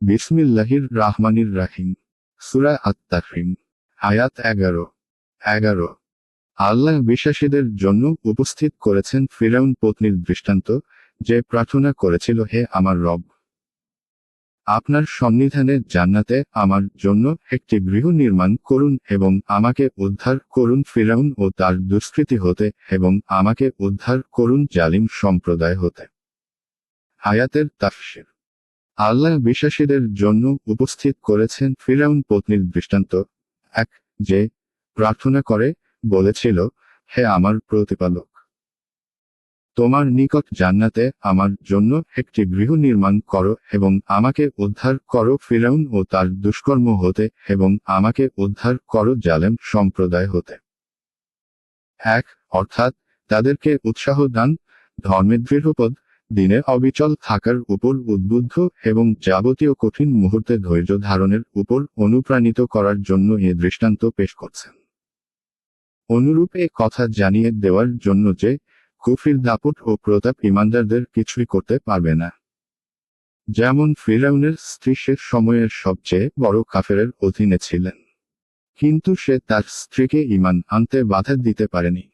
বিসমিল্লাহির রাহমানির রাহিম। সুরা আত তাকরিম আয়াত এগারো। এগারো। আল্লাহ বিশ্বাসীদের জন্য উপস্থিত করেছেন ফিরাউন পত্নীর দৃষ্টান্ত, যে প্রার্থনা করেছিল, হে আমার রব, আপনার সন্নিধানে জান্নাতে আমার জন্য একটি গৃহ নির্মাণ করুন এবং আমাকে উদ্ধার করুন ফিরাউন ও তার দুষ্কৃতি হতে এবং আমাকে উদ্ধার করুন জালিম সম্প্রদায় হতে। আয়াতের তাফসির। আল্লাহ বিশ্বাসীদের জন্য উপস্থিত করেছেন ফিরাউন পত্নীর দৃষ্টান্ত। এক, যে প্রার্থনা করে, বলেছিল, হে আমার প্রতিপালক, তোমার নিকট জান্নাতে আমার জন্য একটি গৃহ নির্মাণ করো এবং আমাকে উদ্ধার করো ফিরাউন ও তার দুষ্কর্ম হতে এবং আমাকে উদ্ধার করো জালেম সম্প্রদায় হতে। এক, অর্থাৎ তাদেরকে উৎসাহ দান ধর্মে দৃঢ়পদ দিনে অবিচল থাকার উপর উদ্বুদ্ধ এবং যাবতীয় কঠিন মুহূর্তে ধৈর্য ধারণের উপর অনুপ্রাণিত করার জন্য এ দৃষ্টান্ত পেশ করছেন। অনুরূপ এ কথা জানিয়ে দেওয়ার জন্য যে কুফির দাপট ও প্রতাপ ইমানদারদের কিছুই করতে পারবে না। যেমন ফিরাউনের স্ত্রী সে সময়ের সবচেয়ে বড় কাফেরের অধীনে ছিলেন। কিন্তু সে তার স্ত্রীকে ইমান আনতে বাধা দিতে পারেনি।